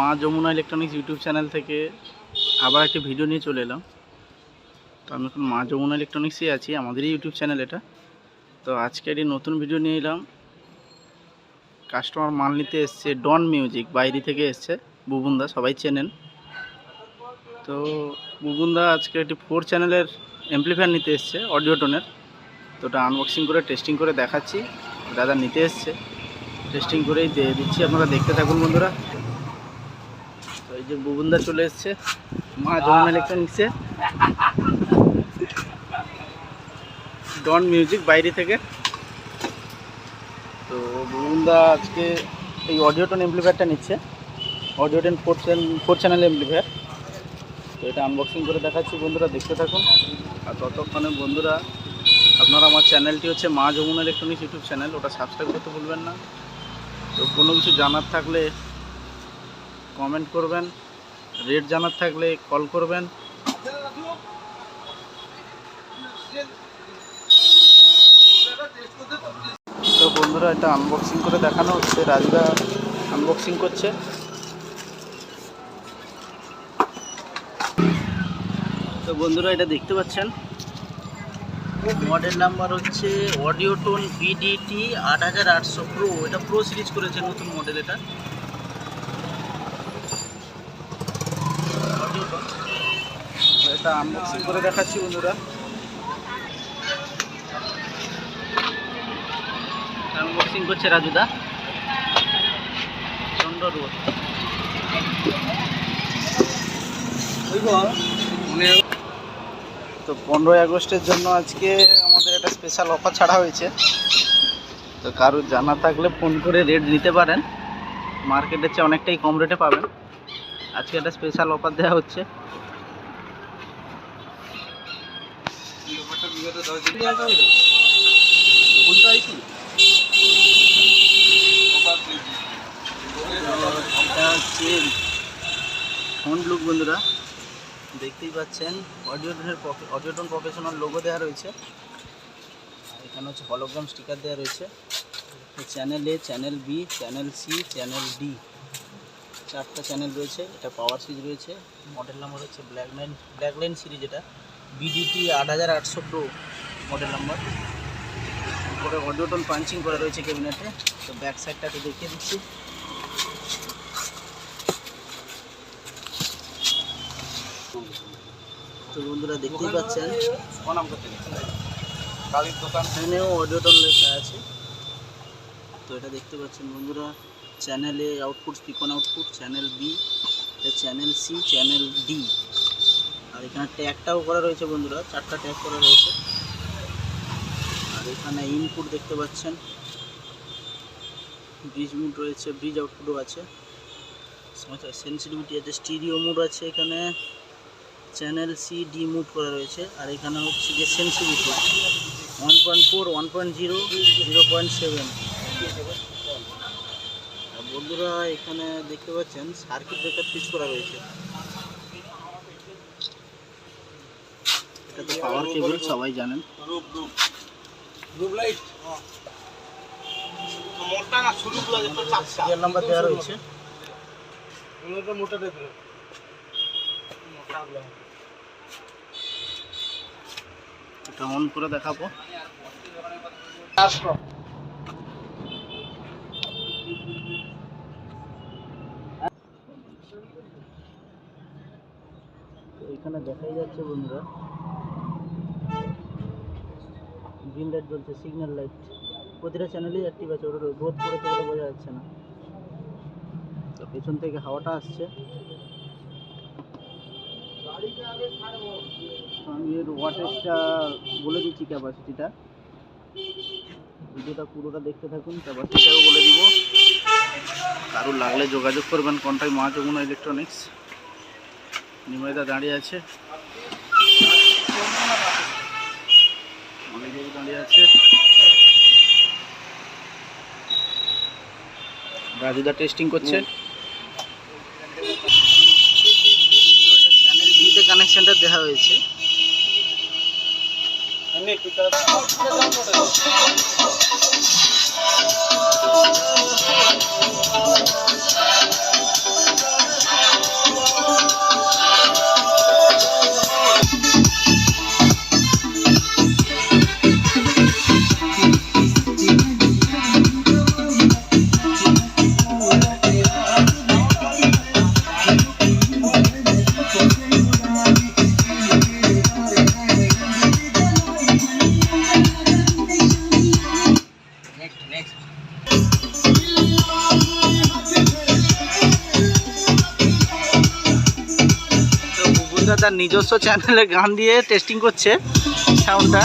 মা Jamuna electronics YouTube channel থেকে আবার একটি ভিডিও নিয়ে চলে এলাম। তো আমি এখন মা যমুনা ইলেকট্রনিক্সেই আছি, আমাদেরই ইউটিউব চ্যানেল এটা। তো আজকে একটি নতুন ভিডিও নিয়ে এলাম। কাস্টমার মাল নিতে এসছে ডন মিউজিক বাইরে থেকে এসছে বুবুনদা, সবাই চেনেন। তো বুবুনদা আজকে একটি ফোর চ্যানেলের অ্যাম্পলিফায়ার নিতে এসছে অডিও টোনের তো ওটা আনবক্সিং করে টেস্টিং করে দেখাচ্ছি। দাদা নিতে এসছে। টেস্টিং করেই দিয়ে দিচ্ছি, আপনারা দেখতে থাকুন বন্ধুরা। তো এই যে বুবুনদা চলে এসছে মা যমুনা ইলেকট্রনিক্সে। ডন মিউজিক বাইরে থেকে। তো বুবুনদা আজকে এই অডিও টোন এমপ্লিফায়ারটা নিচ্ছে। Audio ten four four channel amplifier তো এটা আনবক্সিং করে দেখাচ্ছি বন্ধুরা দেখতে থাকুন। আর ততক্ষণে বন্ধুরা আপনারা আমার চ্যানেলটি হচ্ছে Maa Jamuna electronics YouTube channel ওটা সাবস্ক্রাইব করতে ভুলবেন না। তো কোনো কিছু জানার থাকলে কমেন্ট করবেন রেট জানার থাকলে কল করবেন। তো বন্ধুরা, এটা আনবক্সিং করে দেখানো হচ্ছে, রাজদা আনবক্সিং করছে। তো বন্ধুরা, এটা দেখতে পাচ্ছেন? মডেল নাম্বার হচ্ছে অডিও টোন বিডিটি আট হাজার আটশো প্রো এটা প্রো সিরিজ করেছে নতুন মডেল এটা অডিও টোন এটা আনবক্সিং করে দেখাচ্ছি বন্ধুরা। আনবক্সিং করছে রাজুদা চন্দ্র রোড তো পনেরোই আগস্টের জন্য আজকে আমাদের একটা স্পেশাল অফার ছাড়া হয়েছে। তো কারোর জানা থাকলে ফোন করে রেট নিতে পারেন। মার্কেটের চেয়ে অনেকটাই কম রেটে পাবেন। আজকে একটা স্পেশাল অফার দেওয়া হচ্ছে। এটা হচ্ছে ফ্রন্ট লুক বন্ধুরা? দেখতেই পাচ্ছেন অডিওটনের অডিওটন প্রফেশনাল লোগো দেওয়া রয়েছে। এখানে হচ্ছে হলোগ্রাম স্টিকার দেওয়া রয়েছে। Channel A channel B channel C channel D চারটা চ্যানেল রয়েছে এটা পাওয়ার সিরিজ রয়েছে। মডেল নাম্বার হচ্ছে black line black line series এটা। বিডিটি আট হাজার আটশো প্রো মডেল নাম্বার উপরে অডিওটন পাঞ্চিং করা রয়েছে ক্যাবিনেটে। তো ব্যাক সাইডটাকে দেখিয়ে দিচ্ছি। তো বন্ধুরা দেখতেই পাচ্ছেন। এখানেও অডিওটন লেখা আছে। তো এটা দেখতে পাচ্ছেন বন্ধুরা। Channel A output Speakon output channel B channel C channel D আর এখানে ট্যাগটাও করা রয়েছে বন্ধুরা, চারটা ট্যাগ করা রয়েছে। আর এখানে ইনপুট দেখতে পাচ্ছেন। ব্রিজ মুড রয়েছে ব্রিজ আউটপুটও আছে। সেন্সিটিভিটি আছে স্টিরিও মুড আছে এখানে। চ্যানেল সি ডি মুড করা রয়েছে। আর এখানে হচ্ছে যে sensitivity one point four one point zero zero point seven বন্ধুরা, এখানে দেখতে পাচ্ছেন সার্কিট ব্রেকার ফিক্স করা রয়েছে। এটা তো পাওয়ার কেবল সবাই জানেন নাম্বার দেওয়া রয়েছে। এটা অন করে দেখাবো। এখানে দেখাই যাচ্ছে বন্ধুরা। গ্রিন লাইট জ্বলছে সিগন্যাল লাইট প্রতিটা চ্যানেলেই অ্যাক্টিভ আছে ওটা গ্রোথ করেছে বলে বোঝা যাচ্ছে না। তো পেছন থেকে হাওয়াটা আসছে। আমি এর ওয়াটেজটা বলে দিচ্ছি ক্যাপাসিটিটা ভিডিওটা পুরোটা দেখতে থাকুন ক্যাপাসিটিটাও বলে দিব। কারোর লাগলে যোগাযোগ করবেন কন্টাক্ট মা যমুনা ইলেকট্রনিক্স নিময়দা দাঁড়িয়ে আছে। অনেক দাঁড়িয়ে আছে। রাজুদা টেস্টিং করছে। চ্যানেল ডিতে কানেকশনটা দেওয়া হয়েছে। বুবুনদা তার নিজস্ব চ্যানেলে গান দিয়ে টেস্টিং করছে সাউন্ডটা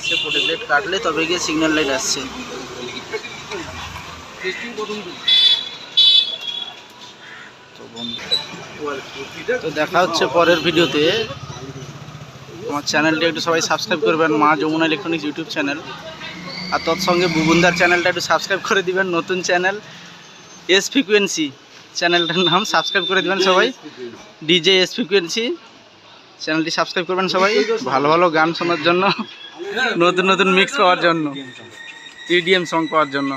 আসছে প্রোটেক্ট লাইট কাটলে, তবে গিয়ে সিগন্যাল লাইট আসছে। তো দেখা হচ্ছে পরের ভিডিওতে। আমার চ্যানেলটি একটু সবাই সাবস্ক্রাইব করবেন, Maa Jamuna electronics YouTube channel আর তৎসঙ্গে বুবুনদার চ্যানেলটা একটু সাবস্ক্রাইব করে দিবেন, নতুন চ্যানেল এস ফ্রিকুয়েন্সি চ্যানেলটার নাম সাবস্ক্রাইব করে দিবেন সবাই। ডিজে এস ফ্রিকুয়েন্সি চ্যানেলটি সাবস্ক্রাইব করবেন সবাই। ভালো ভালো গান শোনার জন্য। নতুন নতুন মিক্স পাওয়ার জন্য। ইডিএম সং পাওয়ার জন্য।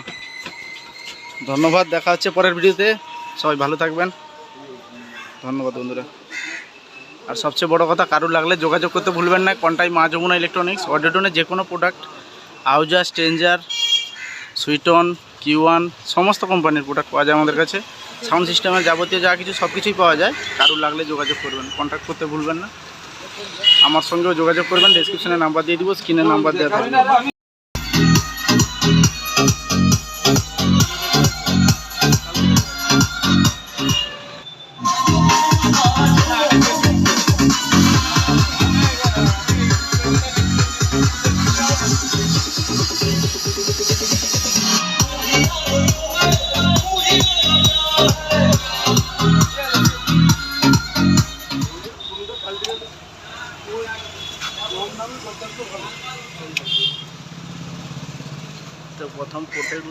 ধন্যবাদ, দেখা হচ্ছে পরের ভিডিওতে। সবাই ভালো থাকবেন। ধন্যবাদ, বন্ধুরা। আর সবচেয়ে বড় কথা, কারুর লাগলে যোগাযোগ করতে ভুলবেন না। কন্টাই মা যমুনা ইলেকট্রনিক্স অডিওটনের যে কোনো প্রোডাক্ট আউজা স্ট্রেঞ্জার সুইটন কিউ ওয়ান সমস্ত কোম্পানির প্রোডাক্ট পাওয়া যায় আমাদের কাছে। সাউন্ড সিস্টেমের যাবতীয় যা কিছু সব কিছুই পাওয়া যায়। কারুর লাগলে যোগাযোগ করবেন কন্ট্যাক্ট করতে ভুলবেন না। আমার সঙ্গেও যোগাযোগ করবেন ডিসক্রিপশনে নাম্বার দিয়ে দিব স্ক্রিনের নাম্বার দেওয়া থাকবে।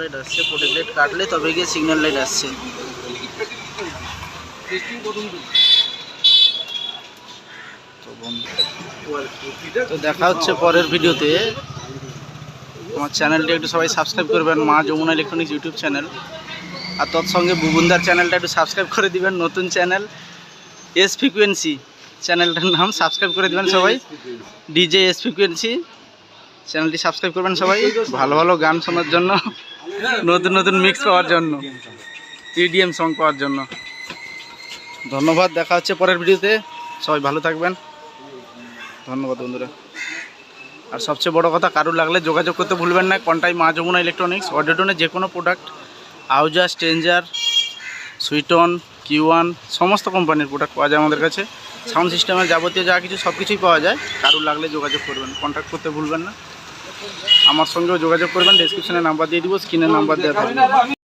লাইট আসছে প্রোটেক্ট লাইট কাটলে তবে গিয়ে সিগন্যাল লাইট আসছে। তো দেখা হচ্ছে পরের ভিডিওতে। আমার চ্যানেলটি একটু সবাই সাবস্ক্রাইব করবেন, Maa Jamuna electronics YouTube channel আর তৎসঙ্গে বুবুন্দার চ্যানেলটা একটু সাবস্ক্রাইব করে দিবেন, নতুন চ্যানেল এস ফ্রিকুয়েন্সি চ্যানেলটার নাম সাবস্ক্রাইব করে দিবেন সবাই। ডিজে এস ফ্রিকুয়েন্সি চ্যানেলটি সাবস্ক্রাইব করবেন সবাই। ভালো ভালো গান শোনার জন্য। নতুন নতুন মিক্স পাওয়ার জন্য। ইডিএম সং পাওয়ার জন্য। ধন্যবাদ, দেখা হচ্ছে পরের ভিডিওতে। সবাই ভালো থাকবেন। ধন্যবাদ, বন্ধুরা। আর সবচেয়ে বড় কথা, কারুর লাগলে যোগাযোগ করতে ভুলবেন না। কন্টাই মা যমুনা ইলেকট্রনিক্স অডিওটনের যে কোনো প্রোডাক্ট আউজা স্ট্রেঞ্জার সুইটন কিউ ওয়ান সমস্ত কোম্পানির প্রোডাক্ট পাওয়া যায় আমাদের কাছে। সাউন্ড সিস্টেমের যাবতীয় যা কিছু সব কিছুই পাওয়া যায়। কারুর লাগলে যোগাযোগ করবেন কন্ট্যাক্ট করতে ভুলবেন না। আমার সঙ্গেও যোগাযোগ করবেন ডিসক্রিপশনে নাম্বার দিয়ে দিব স্ক্রিনে নাম্বার দেওয়া থাকবে।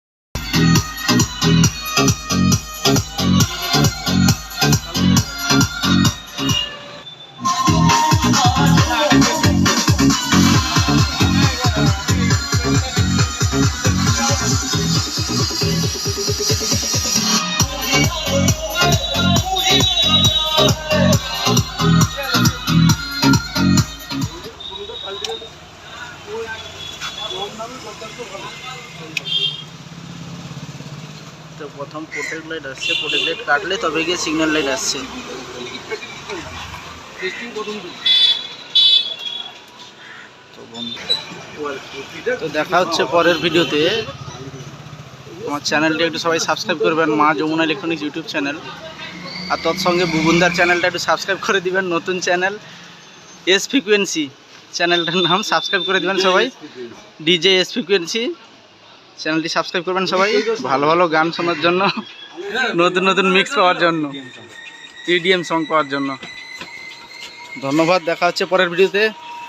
প্রোটেক্ট লাইট আসছে প্রোটেক্ট লাইট কাটলে তবে গিয়ে সিগন্যাল লাইট আসছে। তো। দেখা হচ্ছে পরের ভিডিওতে। আমার চ্যানেলটি একটু সবাই সাবস্ক্রাইব করবেন Maa Jamuna electronics YouTube channel আর তৎসঙ্গে বুবুন্দার চ্যানেলটা একটু সাবস্ক্রাইব করে দিবেন নতুন চ্যানেল এস ফ্রিকুয়েন্সি চ্যানেলটার নাম সাবস্ক্রাইব করে দিবেন সবাই। ডিজে এস ফ্রিকুয়েন্সি চ্যানেলটি সাবস্ক্রাইব করবেন সবাই। ভালো ভালো গান শোনার জন্য, নতুন নতুন মিক্স পাওয়ার জন্য ইডিএম সং পাওয়ার জন্য। ধন্যবাদ, দেখা হচ্ছে পরের ভিডিওতে।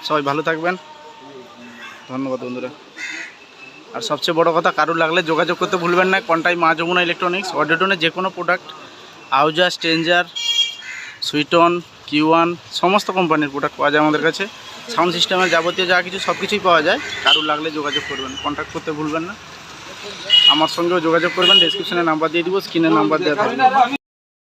সবাই ভালো থাকবেন। ধন্যবাদ বন্ধুরা। আর সবচেয়ে বড় কথা, কারুর লাগলে যোগাযোগ করতে ভুলবেন না। কন্টাই মা যমুনা ইলেকট্রনিক্স অডিওটনের যে কোনো প্রোডাক্ট আউজা স্ট্রেঞ্জার সুইটন কিউ ওয়ান সমস্ত কোম্পানির প্রোডাক্ট পাওয়া যায় আমাদের কাছে। সাউন্ড সিস্টেমের যাবতীয় যা কিছু সব কিছুই পাওয়া যায়। কারুর লাগলে যোগাযোগ করবেন কন্ট্যাক্ট করতে ভুলবেন না। আমার সঙ্গেও যোগাযোগ করবেন ডিসক্রিপশনে নাম্বার দিয়ে দিব স্ক্রিনে নাম্বার দেওয়া থাকবে।